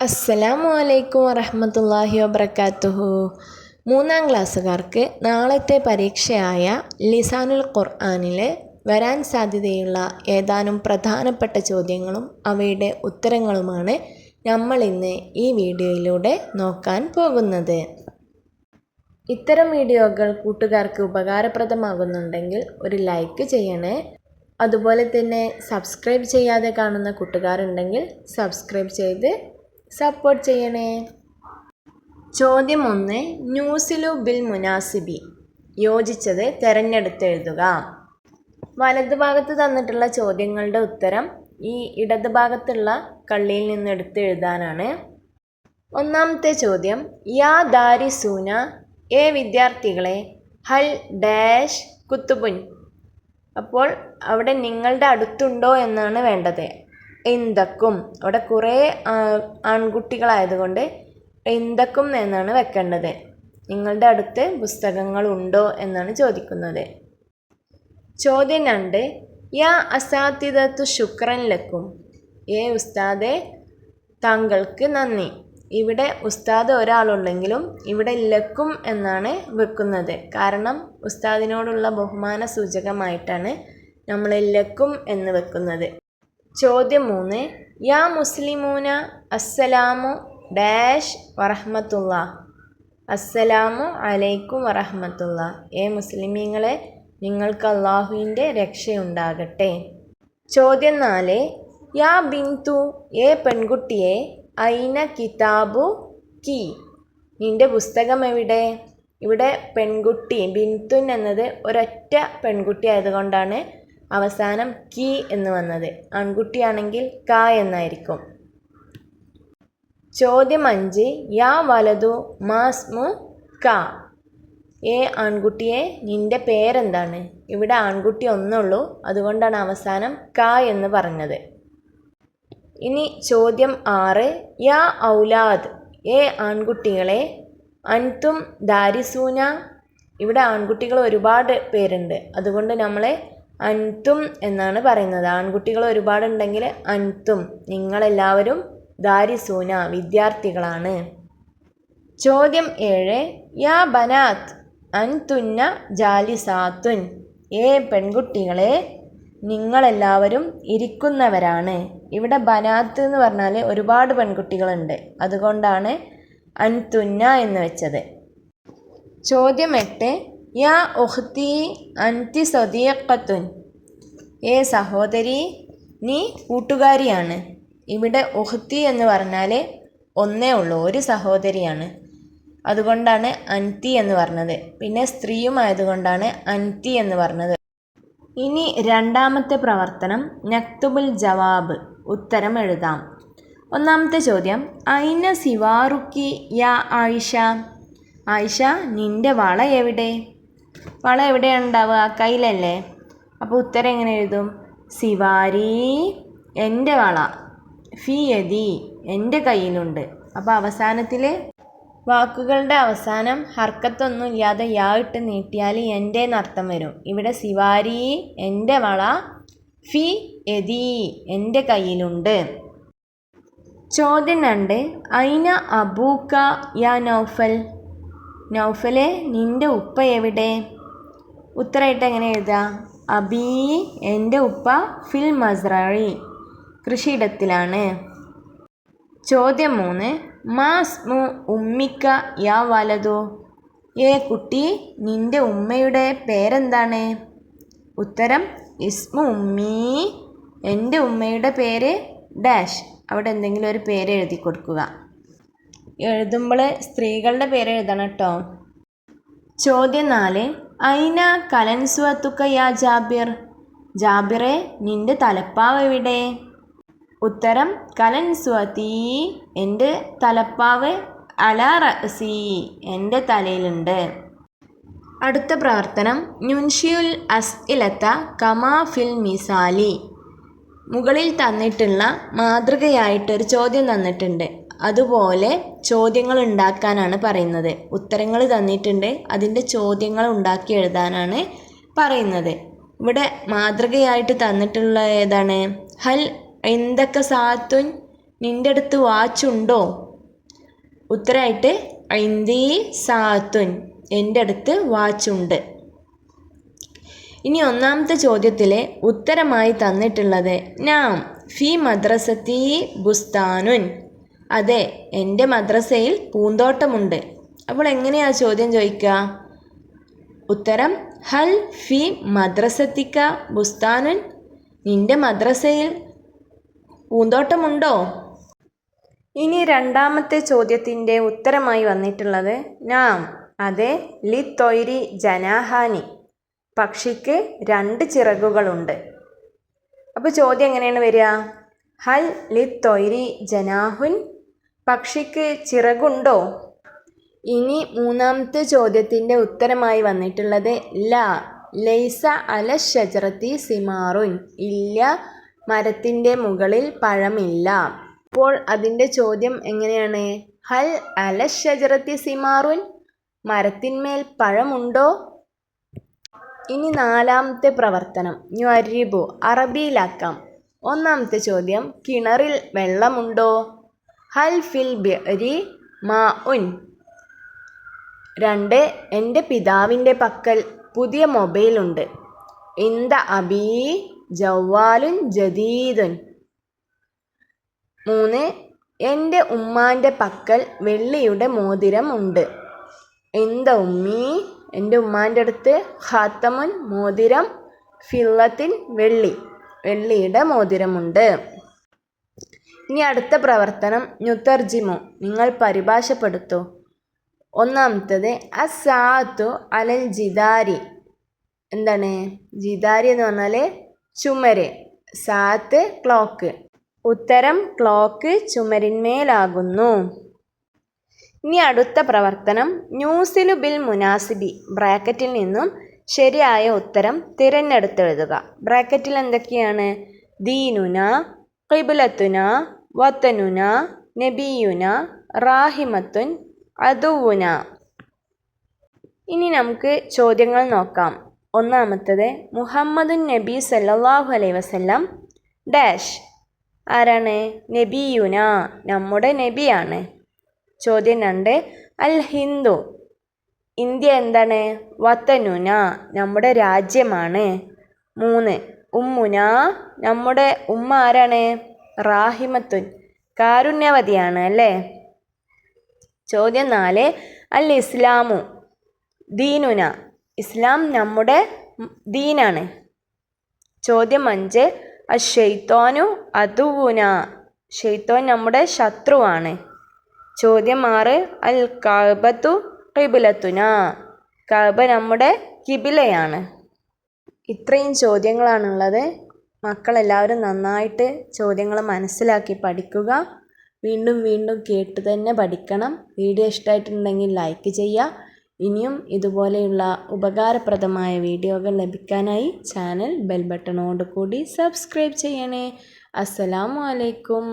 അസ്സലാമു അലൈക്കും വറഹമത്തല്ലാഹി വബർക്കാത്തുഹു മൂന്നാം ക്ലാസ്സുകാർക്ക് നാളത്തെ പരീക്ഷയായ ലിസാനുൽ ഖുർആാനിലെ വരാൻ സാധ്യതയുള്ള ഏതാനും പ്രധാനപ്പെട്ട ചോദ്യങ്ങളും അവയുടെ ഉത്തരങ്ങളുമാണ് നമ്മൾ ഇന്ന് ഈ വീഡിയോയിലൂടെ നോക്കാൻ പോകുന്നത്. ഇത്തരം വീഡിയോകൾ കൂട്ടുകാർക്ക് ഉപകാരപ്രദമാകുന്നുണ്ടെങ്കിൽ ഒരു ലൈക്ക് ചെയ്യണേ. അതുപോലെ തന്നെ സബ്സ്ക്രൈബ് ചെയ്യാതെ കാണുന്ന കൂട്ടുകാരുണ്ടെങ്കിൽ സബ്സ്ക്രൈബ് ചെയ്ത് സപ്പോർട്ട് ചെയ്യണേ? ചോദ്യം ഒന്ന് ന്യൂസിലു ബിൽ മുനാസിബി. യോജിച്ചത് തിരഞ്ഞെടുത്തെഴുതുക. വലതുഭാഗത്ത് തന്നിട്ടുള്ള ചോദ്യങ്ങളുടെ ഉത്തരം ഈ ഇടത് ഭാഗത്തുള്ള കള്ളിയിൽ നിന്ന് എടുത്ത് എഴുതാനാണ്. ഒന്നാമത്തെ ചോദ്യം യാ ദാരി സൂന എ വിദ്യാർത്ഥികളെ ഹൽ ഡാഷ് കുത്തുബുൻ അപ്പോൾ അവിടെ നിങ്ങളുടെ അടുത്തുണ്ടോ എന്നാണ് വേണ്ടത്. എന്തൊക്കും. അവിടെ കുറേ ആൺകുട്ടികളായതുകൊണ്ട് എന്തക്കും എന്നാണ് വെക്കേണ്ടത്. നിങ്ങളുടെ അടുത്ത് പുസ്തകങ്ങളുണ്ടോ എന്നാണ് ചോദിക്കുന്നത്. ചോദ്യം രണ്ട് യാ അസാത്തിദത്തു ശുക്രൻ ലക്കും? ഏ ഉസ്താദെ താങ്കൾക്ക് നന്ദി. ഇവിടെ ഉസ്താദ് ഒരാളുണ്ടെങ്കിലും ഇവിടെ ലക്കും എന്നാണ് വെക്കുന്നത്. കാരണം ഉസ്താദിനോടുള്ള ബഹുമാന സൂചകമായിട്ടാണ് നമ്മൾ ലക്കും എന്ന് വെക്കുന്നത്. ചോദ്യം മൂന്ന്. യാ മുസ്ലിമൂന അസ്സലാമു ഡാഷ് വറഹമത്തുള്ള. അസ്സലാമു അലൈക്കും വറഹമത്തുള്ള. ഏ മുസ്ലിമീങ്ങളെ നിങ്ങൾക്ക് അള്ളാഹുവിന്റെ രക്ഷയുണ്ടാകട്ടെ. ചോദ്യം നാല്. യാ ബിന്തു ഏ പെൺകുട്ടിയെ ഐന കിതാബു കി? നിന്റെ പുസ്തകം എവിടെ? ഇവിടെ പെൺകുട്ടി ബിന്തുൻ എന്നത് ഒരൊറ്റ പെൺകുട്ടി ആയതുകൊണ്ടാണ് അവസാനം കി എന്ന് വന്നത്. ആൺകുട്ടിയാണെങ്കിൽ ക എന്നായിരിക്കും. ചോദ്യം അഞ്ച്. യാ വലതു മാസ്മു ക. ഏ ആൺകുട്ടിയെ നിന്റെ പേരെന്താണ്? ഇവിടെ ആൺകുട്ടി ഒന്നുള്ളൂ. അതുകൊണ്ടാണ് അവസാനം ക എന്ന് പറഞ്ഞത്. ഇനി ചോദ്യം ആറ്. യാ ഔലാദ്. ഏ ആൺകുട്ടികളെ അൻതും ദാരിസൂന. ഇവിടെ ആൺകുട്ടികൾ ഒരുപാട് പേരുണ്ട്. അതുകൊണ്ട് നമ്മളെ അൻതും എന്നാണ് പറയുന്നത്. ആൺകുട്ടികൾ ഒരുപാടുണ്ടെങ്കിൽ അൻതും. നിങ്ങളെല്ലാവരും ദാരിസൂന വിദ്യാർത്ഥികളാണ്. ചോദ്യം ഏഴ്. യാ ബനാത്ത് അൻതുന്ന ജാലിസാത്തുൻ. ഏ പെൺകുട്ടികളെ നിങ്ങളെല്ലാവരും ഇരിക്കുന്നവരാണ്. ഇവിടെ ബനാത്ത് എന്ന് പറഞ്ഞാൽ ഒരുപാട് പെൺകുട്ടികളുണ്ട്. അതുകൊണ്ടാണ് അൻതുന്ന എന്ന് വെച്ചത്. ചോദ്യം എട്ട്. യാ ഉഹ്തി അൻതി സദീഖത്തുൻ. ഏ സഹോദരി നീ കൂട്ടുകാരിയാണ്. ഇവിടെ ഉഹ്തി എന്ന് പറഞ്ഞാൽ ഒന്നേ ഉള്ളൂ ഒരു സഹോദരിയാണ്. അതുകൊണ്ടാണ് അൻതി എന്ന് പറഞ്ഞത്. പിന്നെ സ്ത്രീയുമായതുകൊണ്ടാണ് അൻതി എന്ന് പറഞ്ഞത്. ഇനി രണ്ടാമത്തെ പ്രവർത്തനം നക്തുബുൽ ജവാബ്. ഉത്തരം എഴുതാം. ഒന്നാമത്തെ ചോദ്യം ഐന സിവാറുക്കി യാ ആയിഷ? ആയിഷ നിന്റെ വള എവിടെ? വള എവിടെയാണ് ഉണ്ടാവുക? കയ്യിലല്ലേ? അപ്പോൾ ഉത്തരം എങ്ങനെ എഴുതും? സിവാരി എന്റെ വള ഫിയതി എന്റെ കയ്യിലുണ്ട്. അപ്പോൾ അവസാനത്തിൽ വാക്കുകളുടെ അവസാനം ഹർക്കത്തൊന്നും ഇല്ലാതെ യാ ഇട്ട് നീട്ടിയാൽ എന്റെ എന്നർത്ഥം വരും. ഇവിടെ സിവാരി എന്റെ വള ഫി എതി എന്റെ കയ്യിലുണ്ട്. ചോദ്യം രണ്ട്. ഐന അബൂക്ക യാ നൗഫൽ? നൗഫലെ നിന്റെ ഉപ്പ എവിടെ? ഉത്തരമായിട്ട് എങ്ങനെ എഴുതുക? അബി എന്റെ ഉപ്പ ഫിൽ മസ്രാഴി കൃഷിയിടത്തിലാണ്. ചോദ്യം മൂന്ന്. മാസ്മു ഉമ്മിക്ക യാ വലതു ഏ കുട്ടി നിന്റെ ഉമ്മയുടെ പേരെന്താണ്? ഉത്തരം ഇസ്മു ഉമ്മീ. എന്റെ ഉമ്മയുടെ പേര് ഡാഷ്. അവിടെ എന്തെങ്കിലും ഒരു പേര് എഴുതി കൊടുക്കുക. എഴുതുമ്പോൾ സ്ത്രീകളുടെ പേര് എഴുതണം കേട്ടോ. ചോദ്യം നാല് ഐന കലൻസ്വത്തുക്ക യാ ജാബിർ? ജാബിറെ നിന്റെ തലപ്പാവ് എവിടെ? ഉത്തരം കലൻസ്വതി എന്റെ തലപ്പാവ് അല റസി എന്റെ തലയിലുണ്ട്. അടുത്ത പ്രവർത്തനം ന്യുൻഷിയുൽ അസ് ഇലത്ത കമാ ഫിൽ മിസാലി. മുകളിൽ തന്നിട്ടുള്ള മാതൃകയായിട്ടൊരു ചോദ്യം തന്നിട്ടുണ്ട്. അതുപോലെ ചോദ്യങ്ങൾ ഉണ്ടാക്കാനാണ് പറയുന്നത്. ഉത്തരങ്ങൾ തന്നിട്ടുണ്ട്. അതിന്റെ ചോദ്യങ്ങൾ ഉണ്ടാക്കി എഴുതാനാണ് പറയുന്നത്. ഇവിടെ മാതൃകയായിട്ട് തന്നിട്ടുള്ള ഏതാണ്? ഹൽ എന്തൊക്കെ സാത്തുൻ നിന്റെ അടുത്ത് വാച്ചുണ്ടോ? ഉത്തരമായിട്ട് ഐന്തി സാത്തുൻ എന്റെ അടുത്ത് വാച്ചുണ്ട്. ഇനി ഒന്നാമത്തെ ചോദ്യത്തിൽ ഉത്തരമായി തന്നിട്ടുള്ളത് നാം ഫി മദ്രസത്തി ബുസ്താനുൻ അതെ എന്റെ മദ്രസയിൽ പൂന്തോട്ടമുണ്ട്. അപ്പോൾ എങ്ങനെയാ ചോദ്യം ചോദിക്കുക? ഉത്തരം ഹൽ ഫി മദ്രസത്തിക്ക ബുസ്താനുൻ നിന്റെ മദ്രസയിൽ പൂന്തോട്ടമുണ്ടോ? ഇനി രണ്ടാമത്തെ ചോദ്യത്തിന്റെ ഉത്തരമായി വന്നിട്ടുള്ളത് നാം അതെ ലി തൊയ്രി ജനാഹാനി പക്ഷിക്ക് രണ്ട് ചിറകുകളുണ്ട്. അപ്പോൾ ചോദ്യം എങ്ങനെയാണ് വരിക? ഹൽ ലി തൊയ്രി ജനാഹുൻ പക്ഷിക്ക് ചിറകുണ്ടോ? ഇനി മൂന്നാമത്തെ ചോദ്യത്തിന്റെ ഉത്തരമായി വന്നിട്ടുള്ളത് ല. ലൈസ അല ഷജറത്തി സിമാറുൻ. ഇല്ല മരത്തിന്റെ മുകളിൽ പഴമില്ല. അപ്പോൾ അതിന്റെ ചോദ്യം എങ്ങനെയാണ്? ഹൽ അല ഷജറത്തി സിമാറുൻ മരത്തിന്മേൽ പഴമുണ്ടോ? ഇനി നാലാമത്തെ പ്രവർത്തനം. ഞരിബു അറബിയിലാക്കാം. ഒന്നാമത്തെ ചോദ്യം കിണറിൽ വെള്ളമുണ്ടോ? ഹൽ ഫിൽ ബിഅരി മാ ഉൻ. രണ്ട് എന്റെ പിതാവിന്റെ പക്കൽ പുതിയ മൊബൈൽ ഉണ്ട്. ഇന്ത അബീ ജവാലുൻ ജദീദുൻ. മൂന്ന് എന്റെ ഉമ്മാന്റെ പക്കൽ വെള്ളിയുടെ മോതിരം ഉണ്ട്. എന്ത ഉമ്മി എന്റെ ഉമ്മാന്റെ അടുത്ത് ഖാത്തമുൻ മോതിരം ഫില്ലത്തിൻ വെള്ളി വെള്ളിയുടെ മോതിരമുണ്ട്. ഇനി അടുത്ത പ്രവർത്തനം നുത്തർജിമു നിങ്ങൾ പരിഭാഷപ്പെടുത്തൂ. ഒന്നാമത്തത് അസാത്തു അലൽ ജിദാരി. എന്താണ്? ജിദാരി എന്ന് പറഞ്ഞാൽ ചുമര്. സാത്ത് ക്ലോക്ക്. ഉത്തരം ക്ലോക്ക് ചുമരിന്മേലാകുന്നു. ഇനി അടുത്ത പ്രവർത്തനം ന്യൂസിലു ബിൽ മുനാസിബി. ബ്രാക്കറ്റിൽ നിന്നും ശരിയായ ഉത്തരം തിരഞ്ഞെടുത്തെഴുതുക. ബ്രാക്കറ്റിൽ എന്തൊക്കെയാണ്? ദീനുന കിബിലത്തുന വത്തനുന നബിയുന റാഹിമത്തുൻ അതുവുന ഇനി നമുക്ക് ചോദ്യങ്ങൾ നോക്കാം. ഒന്നാമത്തത് മുഹമ്മദുൻ നബി സല്ലാഹു അലൈ വസല്ലം ഡാഷ്. ആരാണ്? നബിയുന നമ്മുടെ നബിയാണ്. ചോദ്യം രണ്ട് അൽ ഹിന്ദു. ഇന്ത്യ എന്താണ്? വത്തനുന നമ്മുടെ രാജ്യമാണ്. മൂന്ന് ഉമ്മുന നമ്മുടെ ഉമ്മ ആരാണ്? റാഹിമത്തുൻ. കാരുണ്യവതിയാണ് അല്ലേ? ചോദ്യം നാല്. അൽ ഇസ്ലാമു ദീനുന. ഇസ്ലാം നമ്മുടെ ദീനാണ്. ചോദ്യം അഞ്ച്. അഷെയ്ത്തോനു അതുവുന ഷെയ്ത്തോൻ നമ്മുടെ ശത്രുവാണ്. ചോദ്യം ആറ്. അൽ കബത്തു കിബിലത്തുന കബ നമ്മുടെ കിബിലയാണ്. ഇത്രയും ചോദ്യങ്ങളാണുള്ളത്. മക്കളെല്ലാവരും നന്നായിട്ട് ചോദ്യങ്ങൾ മനസ്സിലാക്കി പഠിക്കുക. വീണ്ടും വീണ്ടും കേട്ട് തന്നെ പഠിക്കണം. വീഡിയോ ഇഷ്ടമായിട്ടുണ്ടെങ്കിൽ ലൈക്ക് ചെയ്യുക. ഇനിയും ഇതുപോലെയുള്ള ഉപകാരപ്രദമായ വീഡിയോകൾ ലഭിക്കാനായി ചാനൽ ബെൽ സബ്സ്ക്രൈബ് ചെയ്യണേ. അസ്സലാമു അലൈക്കും.